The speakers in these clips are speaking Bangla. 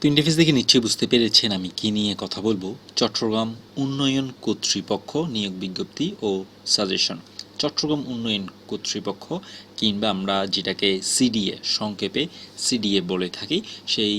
তো ইন্টারফেস দেখে নিশ্চয়ই বুঝতে পেরেছেন আমি কি নিয়ে কথা বলব। চট্টগ্রাম উন্নয়ন কর্তৃপক্ষ নিয়োগ বিজ্ঞপ্তি ও সাজেশন। চট্টগ্রাম উন্নয়ন কর্তৃপক্ষ কিংবা আমরা যেটাকে সিডিএ সংক্ষেপে সিডিএ বলে থাকি, সেই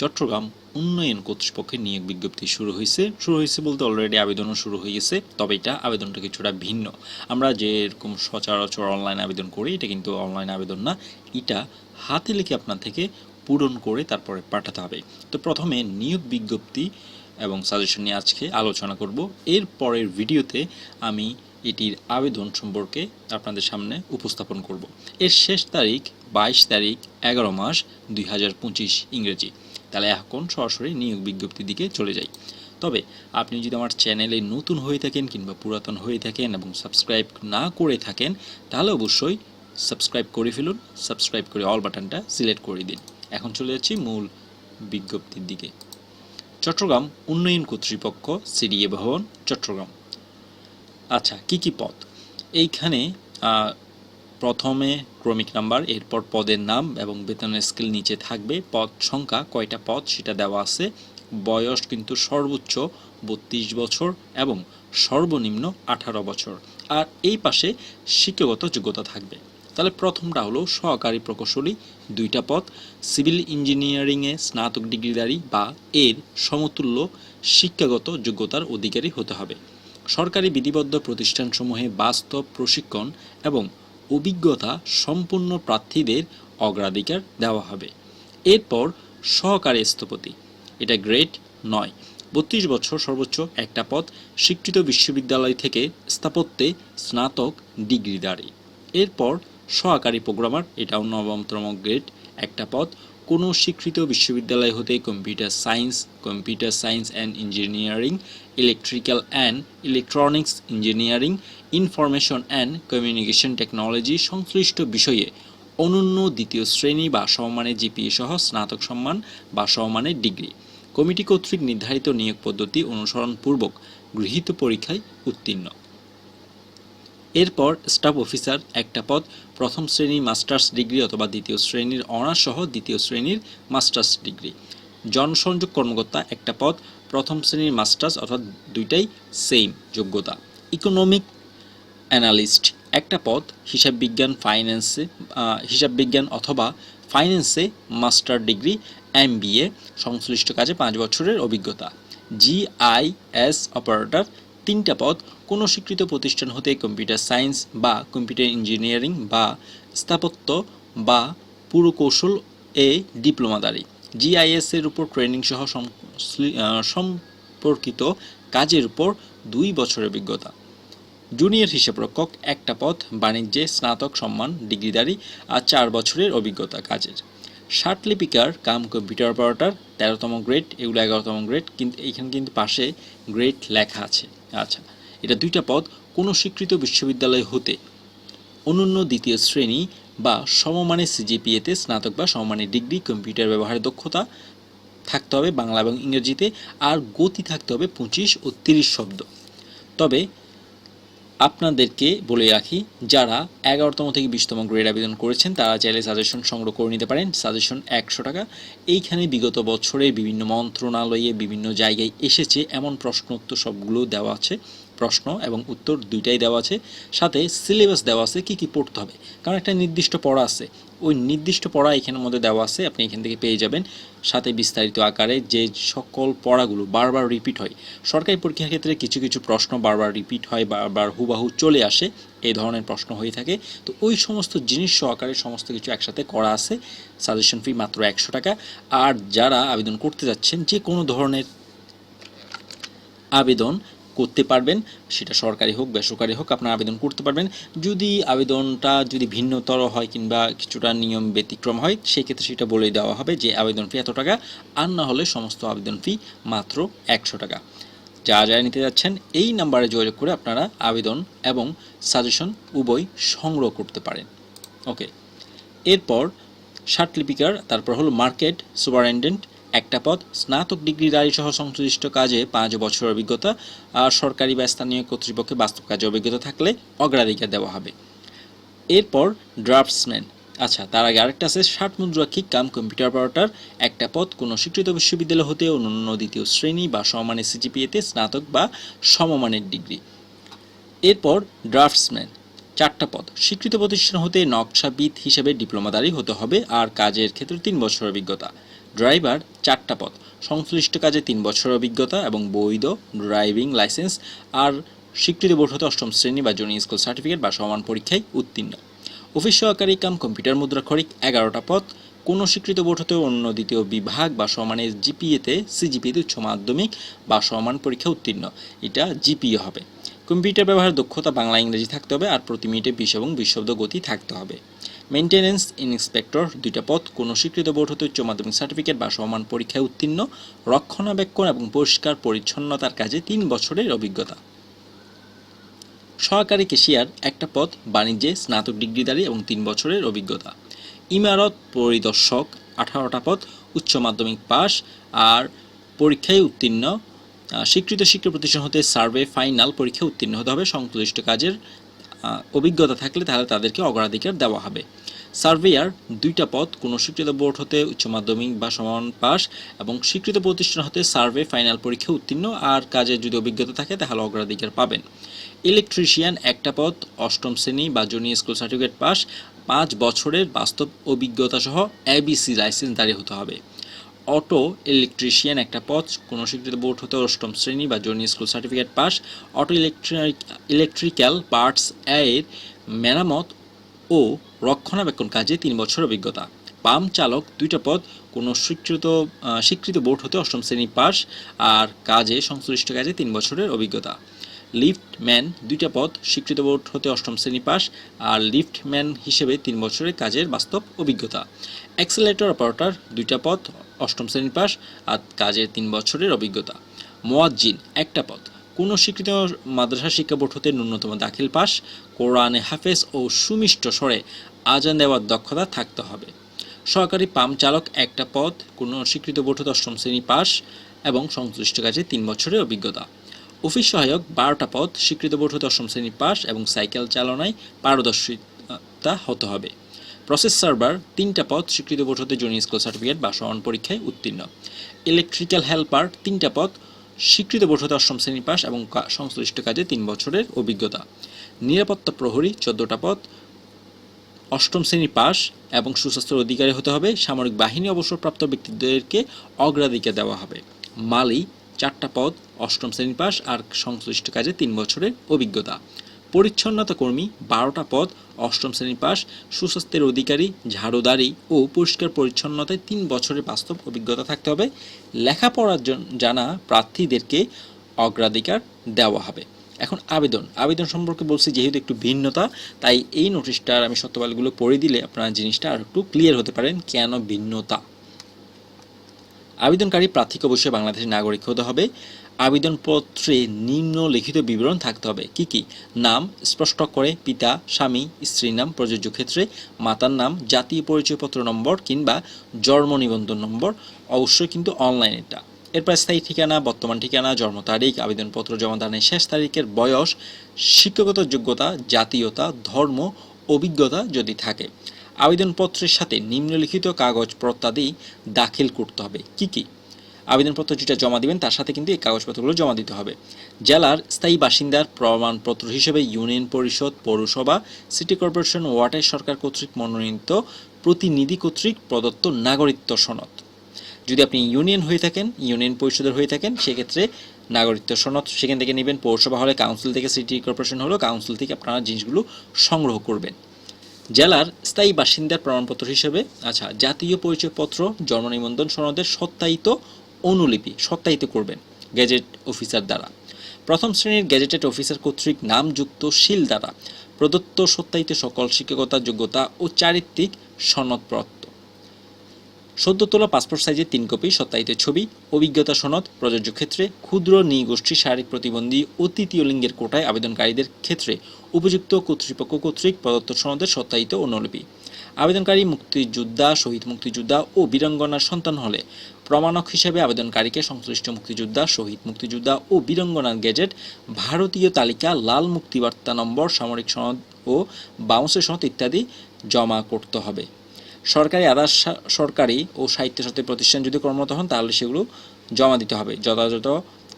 চট্টগ্রাম উন্নয়ন কর্তৃপক্ষের নিয়োগ বিজ্ঞপ্তি শুরু হয়েছে। শুরু হয়েছে বলতে অলরেডি আবেদনও শুরু হয়ে গেছে, তবে এটা আবেদনটা কিছুটা ভিন্ন। আমরা যেরকম সচরাচর অনলাইন আবেদন করি, এটা কিন্তু অনলাইন আবেদন না। এটা হাতে লিখে আপনার থেকে পূরণ করে তারপরে পাঠাতে হবে। তো প্রথমে নিয়োগ বিজ্ঞপ্তি এবং সাজেশন নিয়ে আজকে আলোচনা করব। এর পরের ভিডিওতে আমি এটির আবেদন সম্পর্কে আপনাদের সামনে উপস্থাপন করব। এর শেষ তারিখ বাইশ তারিখ এগারো মাস দুই হাজার পঁচিশ ইংরেজি। তাহলে এখন সরাসরি নিয়োগ বিজ্ঞপ্তির দিকে চলে যাই। তবে আপনি যদি আমার চ্যানেলে নতুন হয়ে থাকেন কিংবা পুরাতন হয়ে থাকেন এবং সাবস্ক্রাইব না করে থাকেন, তাহলে অবশ্যই সাবস্ক্রাইব করে ফেলুন, সাবস্ক্রাইব করে অল বাটনটা সিলেক্ট করে দিন। এখন চলে যাচ্ছি মূল বিজ্ঞপ্তির দিকে। চট্টগ্রাম উন্নয়ন কর্তৃপক্ষ, সিডিএ ভবন, চট্টগ্রাম। আচ্ছা কি কি পদ? এইখানে প্রথমে ক্রমিক নাম্বার, এরপর পদের নাম এবং বেতনের স্কেল নিচে থাকবে। পদ সংখ্যা, কয়টা পদ সেটা দেওয়া আছে। বয়স কিন্তু সর্বোচ্চ বত্রিশ বছর এবং সর্বনিম্ন আঠারো বছর। আর এই পাশে শিক্ষাগত যোগ্যতা থাকবে। তাহলে প্রথমটা হলো সহকারী প্রকৌশলী, দুইটা পদ, সিভিল ইঞ্জিনিয়ারিংয়ে স্নাতক ডিগ্রিধারী বা এর সমতুল্য শিক্ষাগত যোগ্যতার অধিকারী হতে হবে। সরকারি বিধিবদ্ধ প্রতিষ্ঠানসমূহে বাস্তব প্রশিক্ষণ এবং অভিজ্ঞতা সম্পূর্ণ প্রার্থীদের অগ্রাধিকার দেওয়া হবে। এরপর সহকারী স্থপতি, এটা গ্রেড নয়। বত্রিশ বছর সর্বোচ্চ একটা পদ স্বীকৃত বিশ্ববিদ্যালয় থেকে স্থাপত্যে স্নাতক ডিগ্রিধারী। এরপর সহকারী প্রোগ্রামার, এটাও নবমতম গ্রেড, একটা পদ। কোনো স্বীকৃত বিশ্ববিদ্যালয় হতে computer science computer science and engineering, electrical and electronics engineering, information and communication technology সংশ্লিষ্ট বিষয়ে অনন্য দ্বিতীয় শ্রেণি বা সমমানের জিপিএ সহ স্নাতক সম্মান বা সমমানের ডিগ্রি। কমিটি কর্তৃক নির্ধারিত নিয়োগ পদ্ধতি অনুসরণপূর্বক গৃহীত পরীক্ষায় উত্তীর্ণ। এরপর স্টাফ অফিসার একটা পদ প্রথম শ্রেণির মাস্টার্স ডিগ্রি অথবা দ্বিতীয় শ্রেণির অনার্স সহ দ্বিতীয় শ্রেণির মাস্টার্স ডিগ্রি। জনসংযোগ কর্মকর্তা একটা পদ প্রথম শ্রেণির মাস্টার্স অর্থাৎ দুইটাই সেম যোগ্যতা। ইকোনমিক অ্যানালিস্ট একটা পদ হিসাব বিজ্ঞান ফাইন্যান্সে হিসাব বিজ্ঞান অথবা ফাইন্যান্সে মাস্টার ডিগ্রি এম সংশ্লিষ্ট কাজে পাঁচ বছরের অভিজ্ঞতা। জিআইএস অপারেটর তিনটা পদ কোনো স্বীকৃত প্রতিষ্ঠান হতে কম্পিউটার সায়েন্স বা কম্পিউটার ইঞ্জিনিয়ারিং বা স্থাপত্য বা পুরকৌশল এ ডিপ্লোমাদারি জিআইএস এর উপর ট্রেনিং সহ সম্পর্কিত কাজের উপর দুই বছরের অভিজ্ঞতা। জুনিয়র হিসাবরক্ষক, একটা পদ, বাণিজ্যে স্নাতক সম্মান, ডিগ্রিধারী আর চার বছরের অভিজ্ঞতা কাজের। ষাট লিপিকার, কাম কম্পিউটার অপারেটার, তেরোতম গ্রেড, এগুলো এগারোতম গ্রেড কিন্তু এইখানে কিন্তু পাশে গ্রেড লেখা আছে। আচ্ছা এটা দুইটা পদ কোনো স্বীকৃত বিশ্ববিদ্যালয় হতে। অনন্য দ্বিতীয় শ্রেণি বা সমমানের সিজিপিএতে স্নাতক বা সমমানের ডিগ্রি, কম্পিউটার ব্যবহারের দক্ষতা থাকতে হবে বাংলা এবং ইংরেজিতে, আর গতি থাকতে হবে পঁচিশ ও তিরিশ শব্দ। তবে আপনাদেরকে বলে রাখি, যারা এগারোতম থেকে বিশতম গ্রেড আবেদন করেছেন, তারা চাইলে সাজেশন সংগ্রহ করে নিতে পারেন। সাজেশন একশো টাকা। এইখানে বিগত বছরে বিভিন্ন মন্ত্রণালয়ে বিভিন্ন জায়গায় এসেছে এমন প্রশ্ন উত্তর সবগুলো দেওয়া আছে। প্রশ্ন এবং উত্তর দুইটাই দেওয়া আছে। সাথে সিলেবাস দেওয়া আছে কি কি পড়তে হবে। কারণ একটা নির্দিষ্ট পড়া আছে। ওই নির্দিষ্ট পড়া এখানের মধ্যে দেওয়া আছে, আপনি এখান থেকে পেয়ে যাবেন। সাথে বিস্তারিত আকারে যে সকল পড়াগুলো বারবার রিপিট হয়। সরকারি পরীক্ষার ক্ষেত্রে কিছু কিছু প্রশ্ন বারবার রিপিট হয়, বারবার হুবাহু চলে আসে। এই ধরনের প্রশ্ন হয়ে থাকে। তো ওই সমস্ত জিনিস সহকারে সমস্ত কিছু একসাথে করা আছে। সাজেশন ফি মাত্র একশো টাকা। আর যারা আবেদন করতে যাচ্ছেন যে কোনো ধরনের আবেদন করতে পারবেন, সেটা সরকারি হোক, বেসরকারি হোক, আপনারা আবেদন করতে পারবেন। যদি আবেদনটা যদি ভিন্নতর হয় কিংবা কিছুটা নিয়ম ব্যতিক্রম হয়, সেক্ষেত্রে সেটা বলে দেওয়া হবে যে আবেদন ফি এত টাকা, আর না হলে সমস্ত আবেদন ফি মাত্র একশো টাকা। যারা যারা নিতে যাচ্ছেন, এই নাম্বারে যোগাযোগ করে আপনারা আবেদন এবং সাজেশন উভয় সংগ্রহ করতে পারেন। ওকে, এরপর লিপিকার, তারপর হলো মার্কেট সুপারিনটেন্ডেন্ট একটা পদ স্নাতক ডিগ্রিধারী সহ সংশ্লিষ্ট কাজে পাঁচ বছর অভিজ্ঞতা আর সরকারি বা স্থানীয় কর্তৃপক্ষে বাস্তব কাজে অভিজ্ঞতা থাকলে অগ্রাধিকার দেওয়া হবে। এরপর ড্রাফটসম্যান। আচ্ছা তার আগে আরেকটা আছে, ষাট মুদ্রাক্ষিক কাম কম্পিউটার অপারেটর। একটা পদ কোনো স্বীকৃত বিশ্ববিদ্যালয় হতে অন্যান্য দ্বিতীয় শ্রেণি বা সমমানের সিজিপিএতে স্নাতক বা সমমানের ডিগ্রি। এরপর ড্রাফটসম্যান। চারটা পদ স্বীকৃত প্রতিষ্ঠান হতে নকশাবিদ হিসেবে ডিপ্লোমাদারি হতে হবে আর কাজের ক্ষেত্রে তিন বছর অভিজ্ঞতা। ড্রাইভার চারটা পদ সংশ্লিষ্ট কাজে তিন বছর অভিজ্ঞতা এবং বৈধ ড্রাইভিং লাইসেন্স আর স্বীকৃত বোর্ড হতে অষ্টম শ্রেণি বা জুনিয়র স্কুল সার্টিফিকেট বা সমান পরীক্ষায় উত্তীর্ণ। অফিস সহকারী কাম কম্পিউটার মুদ্রাক্ষরিক এগারোটা পদ কোনো স্বীকৃত বোর্ড হতে অন্য দ্বিতীয় বিভাগ বা সমানের জিপিএতে সিজিপিএতে উচ্চ মাধ্যমিক বা সমান পরীক্ষা উত্তীর্ণ। এটা জিপিএ হবে। কম্পিউটার ব্যবহার দক্ষতা বাংলা ইংরেজি থাকতে হবে আর প্রতি মিনিটে বিশ এবং বিশ শব্দ গতি থাকতে হবে। মেনটেন্যান্স ইন্সপেক্টর দুইটা পদ, কোনো স্বীকৃত বোর্ড হতে উচ্চ মাধ্যমিক সার্টিফিকেট বা সমান পরীক্ষায় উত্তীর্ণ, রক্ষণাবেক্ষণ এবং পরিষ্কার পরিচ্ছন্নতার কাজে তিন বছরের অভিজ্ঞতা। সহকারী কেশিয়ার, একটা পদ, বাণিজ্যে স্নাতক ডিগ্রিধারী এবং তিন বছরের অভিজ্ঞতা। ইমারত পরিদর্শক, আঠারোটা পদ, উচ্চ মাধ্যমিক পাস আর পরীক্ষায় উত্তীর্ণ স্বীকৃত শিক্ষা প্রতিষ্ঠান হতে সার্ভে ফাইনাল পরীক্ষায় উত্তীর্ণ হতে হবে। সংশ্লিষ্ট কাজের অভিজ্ঞতা থাকলে তাহলে তাদেরকে অগ্রাধিকার দেওয়া হবে। সার্ভেয়ার দুইটা পদ, কোনো স্বীকৃত বোর্ড হতে উচ্চ মাধ্যমিক বা সমান পাস এবং স্বীকৃত প্রতিষ্ঠান হতে সার্ভে ফাইনাল পরীক্ষা উত্তীর্ণ। আর কাজের যদি অভিজ্ঞতা থাকে, তাহলে অগ্রাধিকার পাবেন। ইলেকট্রিশিয়ান একটা পদ, অষ্টম শ্রেণি বা জুনিয়র স্কুল সার্টিফিকেট পাস পাঁচ বছরের বাস্তব অভিজ্ঞতা সহ এবিসি লাইসেন্স দাঁড়িয়ে হতে হবে। অটো ইলেকট্রিশিয়ান একটা পদ, কোনো স্বীকৃত বোর্ড হতে অষ্টম শ্রেণি বা junior school certificate pass. Auto electric, electrical parts এর মেরামত ও রক্ষণাবেক্ষণ কাজে তিন বছর অভিজ্ঞতা। পাম্প চালক দুইটা পদ, কোনো স্বীকৃত স্বীকৃত বোর্ড হতে অষ্টম শ্রেণি পাস, আর কাজে সংশ্লিষ্ট কাজে তিন বছরের অভিজ্ঞতা। লিফটম্যান দুইটা পদ, স্বীকৃত বোর্ড হতে অষ্টম শ্রেণি পাস, আর লিফটম্যান হিসেবে তিন বছরের কাজের বাস্তব অভিজ্ঞতা। অ্যাক্সেলেটর অপারেটর দুইটা পদ, অষ্টম শ্রেণি পাস, আর কাজের তিন বছরের অভিজ্ঞতা। মোয়াজ্জিন, একটা পদ। কোনো স্বীকৃত মাদ্রাসা শিক্ষা বোর্ড হতে ন্যূনতম দাখিল পাস, কোরআনে হাফেজ ও সুমিষ্ট স্বরে আজান দেওয়ার দক্ষতা থাকতে হবে। সহকারী পাম্প চালক, একটা পদ। কোনো স্বীকৃত বোর্ড হতে অষ্টম শ্রেণি পাস এবং সংশ্লিষ্ট কাজে তিন বছরের অভিজ্ঞতা। অফিস সহায়ক বারোটা পদ স্বীকৃত বোর্ড হতে অষ্টম শ্রেণি পাস এবং সাইকেল চালনায় পারদর্শিতা হতে হবে। প্রসেস সার্ভার, তিনটা পদ স্বীকৃত বোর্ড হতে জুনিয়র স্কুল সার্টিফিকেট বা সমান পরীক্ষায় উত্তীর্ণ। ইলেকট্রিক্যাল হেল্পার, তিনটা পদ স্বীকৃত বোর্ড হতে অষ্টম শ্রেণি পাস এবং সংশ্লিষ্ট কাজে তিন বছরের অভিজ্ঞতা। নিরাপত্তা প্রহরী, চোদ্দটা পদ অষ্টম শ্রেণি পাস এবং সুস্বাস্থ্যের অধিকারী হতে হবে। সামরিক বাহিনী অবসরপ্রাপ্ত ব্যক্তিদেরকে অগ্রাধিকার দেওয়া হবে। মালি, চারটা পদ অষ্টম শ্রেণি পাস আর সংশ্লিষ্ট কাজে তিন বছরের অভিজ্ঞতা। পরিচ্ছন্নতা কর্মী, বারোটা পদ, অষ্টম শ্রেণি পাস সুস্বাস্থ্যের অধিকারী, ঝাড়ুদারি ও পরিষ্কার পরিচ্ছন্নতায় তিন বছরের বাস্তব অভিজ্ঞতা থাকতে হবে। লেখাপড়ার জন- প্রার্থীদেরকে অগ্রাধিকার দেওয়া হবে। এখন আবেদন। আবেদন সম্পর্কে বলছি যেহেতু একটু ভিন্নতা, তাই এই নোটিশটার আমি সত্যবালগুলো পড়ে দিলে আপনারা জিনিসটা আর একটু ক্লিয়ার হতে পারেন কেন ভিন্নতা। আবেদনকারী প্রার্থীকে অবশ্যই বাংলাদেশের নাগরিক হতে হবে। আবেদনপত্রে নিম্নলিখিত বিবরণ থাকতে হবে। কি কি? নাম, স্পষ্ট করে, পিতা, স্বামী, স্ত্রীর নাম, প্রযোজ্য ক্ষেত্রে, মাতার নাম, জাতীয় পরিচয়পত্র নম্বর কিংবা জন্ম নিবন্ধন নম্বর, অবশ্যই কিন্তু অনলাইন এটা। এরপর স্থায়ী ঠিকানা, বর্তমান ঠিকানা, জন্ম তারিখ, আবেদনপত্র জমা দানের শেষ তারিখের বয়স, শিক্ষাগত যোগ্যতা, জাতীয়তা, ধর্ম, অভিজ্ঞতা যদি থাকে। আবেদনপত্রের সাথে নিম্নলিখিত কাগজ প্রত্যাদি দাখিল করতে হবে। কি কি? আবেদনপত্র যেটা জমা দিবেন, তার সাথে কিন্তু এই কাগজপত্রগুলো জমা দিতে হবে। জেলার স্থায়ী বাসিন্দার প্রমাণপত্র হিসেবে ইউনিয়ন পরিষদ, পৌরসভা, সিটি কর্পোরেশন, ওয়াটার সরকার কর্তৃক মনোনীত প্রতিনিধি কর্তৃক প্রদত্ত নাগরিকত্ব সনদ। যদি আপনি ইউনিয়ন হয়ে থাকেন, ইউনিয়ন পরিষদের হয়ে থাকেন, সেক্ষেত্রে নাগরিকত্ব সনদ সেখান থেকে নেবেন। পৌরসভা হলে, কাউন্সিল থেকে, সিটি কর্পোরেশন হলো কাউন্সিল থেকে আপনারা জিনিসগুলো সংগ্রহ করবেন। জেলার স্থায়ী বাসিন্দার প্রমাণপত্র হিসেবে আচ্ছা জাতীয় পরিচয়পত্র, জন্ম নিবন্ধন সনদের সত্যায়িত অনুলিপি সত্যায়িত করবেন গ্যাজেট অফিসার দ্বারা। প্রথম শ্রেণির গেজেটেড অফিসার কর্তৃক নামযুক্ত শিল দ্বারা প্রদত্ত সত্যায়িত সকল শিক্ষকতা, যোগ্যতা ও চারিত্রিক সনদপত্র। সদ্য তোলা পাসপোর্ট সাইজের তিন কপি সত্যায়িত ছবি, অভিজ্ঞতা সনদ, প্রযোজ্য ক্ষেত্রে ক্ষুদ্র নৃগোষ্ঠী শারীরিক প্রতিবন্ধী ও তৃতীয় লিঙ্গের কোটায় আবেদনকারীদের ক্ষেত্রে উপযুক্ত কর্তৃপক্ষ কর্তৃক প্রদত্ত সনদের সত্যায়িত অনুলিপি আবেদনকারী মুক্তিযোদ্ধা, শহীদ মুক্তিযোদ্ধা ও বীরাঙ্গনার সন্তান হলে প্রমাণক হিসেবে আবেদনকারীকে সংশ্লিষ্ট মুক্তিযোদ্ধা, শহীদ মুক্তিযোদ্ধা ও বীরাঙ্গনার গেজেট ভারতীয় তালিকা, লাল মুক্তিবার্তা নম্বর, সামরিক সনদ ও বাউন্সের সনদ ইত্যাদি জমা করতে হবে। সরকারি আদার সরকারি ও সাথে প্রতিষ্ঠান যদি কর্মরত হন, তাহলে সেগুলো জমা দিতে হবে যথাযথ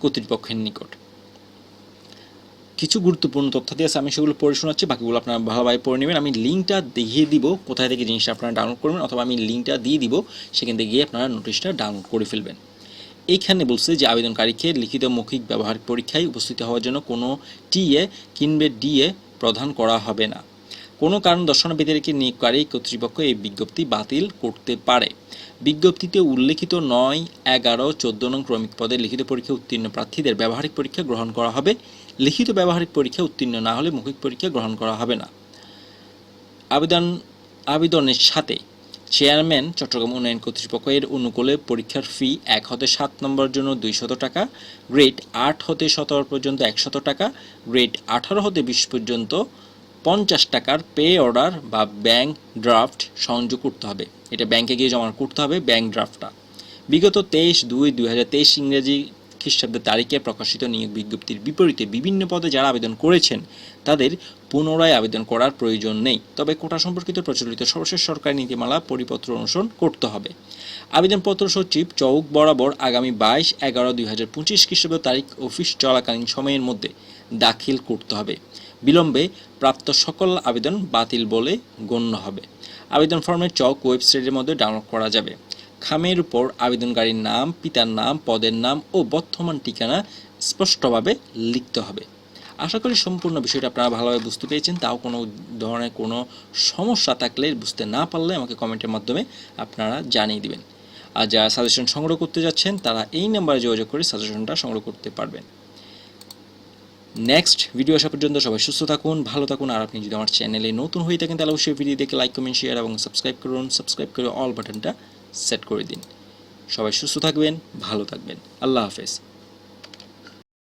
কর্তৃপক্ষের নিকট। কিছু গুরুত্বপূর্ণ তথ্য দিয়ে আছে, আমি সেগুলো পড়ে শোনাচ্ছি, বাকিগুলো আপনারা ভালোভাবে পড়ে নেবেন। আমি লিঙ্কটা দেখিয়ে দিব, কোথায় থেকে জিনিসটা আপনারা ডাউনলোড করবেন, অথবা আমি লিঙ্কটা দিয়ে দিব, সেখান থেকে গিয়ে আপনারা নোটিশটা ডাউনলোড করে ফেলবেন। এইখানে বলছে যে আবেদনকারীকে লিখিত মৌখিক ব্যবহারিক পরীক্ষায় উপস্থিত হওয়ার জন্য কোনো টিএ কিংবা ডিএ প্রদান করা হবে না। কোনো কারণ দর্শনবিদেরকে নিয়োগকারী কর্তৃপক্ষ এই বিজ্ঞপ্তি বাতিল করতে পারে। বিজ্ঞপ্তিতে উল্লেখিত নয়, এগারো, চোদ্দ নং ক্রমিক পদে লিখিত পরীক্ষা উত্তীর্ণ প্রার্থীদের ব্যবহারিক পরীক্ষা গ্রহণ করা হবে। লিখিত ব্যবহারিক পরীক্ষা উত্তীর্ণ না হলে মৌখিক পরীক্ষা গ্রহণ করা হবে না। আবেদন, আবেদনের সাথে চেয়ারম্যান চট্টগ্রাম উন্নয়ন কর্তৃপক্ষ এর অনুকূলে পরীক্ষার ফি এক হতে সাত নম্বর জন্য দুইশত টাকা, গ্রেড আট হতে সতেরো পর্যন্ত একশত টাকা, গ্রেড আঠারো হতে বিশ পর্যন্ত পঞ্চাশ টাকার পে অর্ডার বা ব্যাংক ড্রাফট সংযোগ করতে হবে। এটা ব্যাংকে গিয়ে জমা করতে হবে ব্যাংক ড্রাফটটা। বিগত তেইশ দুই দুই হাজার তেইশ ইংরেজি খ্রিস্টাব্দের তারিখে প্রকাশিত নিয়োগ বিজ্ঞপ্তির বিপরীতে বিভিন্ন পদে যারা আবেদন করেছেন, তাদের পুনরায় আবেদন করার প্রয়োজন নেই। তবে কোটা সম্পর্কিত প্রচলিত সর্বশেষ সরকারি নীতিমালা পরিপত্র অনুসরণ করতে হবে। আবেদনপত্র সচিব চৌক বরাবর আগামী বাইশ এগারো দুই হাজার পঁচিশ খ্রিস্টাব্দ তারিখ অফিস চলাকালীন সময়ের মধ্যে দাখিল করতে হবে। বিলম্বে প্রাপ্ত সকল আবেদন বাতিল বলে গণ্য হবে। আবেদন ফর্মের চক ওয়েবসাইটের মধ্যে ডাউনলোড করা যাবে। খামের উপর আবেদনকারীর নাম, পিতার নাম, পদের নাম ও বর্তমান ঠিকানা স্পষ্টভাবে লিখতে হবে। আশা করি সম্পূর্ণ বিষয়টা আপনারা ভালোভাবে বুঝতে পেরেছেন। তাও কোনো ধরনের কোনো সমস্যা থাকলে বুঝতে না পারলে আমাকে কমেন্টের মাধ্যমে আপনারা জানিয়ে দিবেন। আর যারা সাজেশন সংগ্রহ করতে যাচ্ছেন, তারা এই নাম্বারে যোগাযোগ করে সাজেশনটা সংগ্রহ করতে পারবেন। নেক্সট ভিডিও আসা পর্যন্ত সবাই সুস্থ থাকুন, ভালো থাকুন, আর আপনি যদি আমার চ্যানেলে নতুন হয়ে থাকেন, তাহলে অবশ্যই ভিডিও দেখে লাইক কমেন্ট শেয়ার এবং সাবস্ক্রাইব করুন। সাবস্ক্রাইব করে অল বাটনটা সেট করে দিন। সবাই সুস্থ থাকবেন, ভালো থাকবেন। আল্লাহ হাফেজ।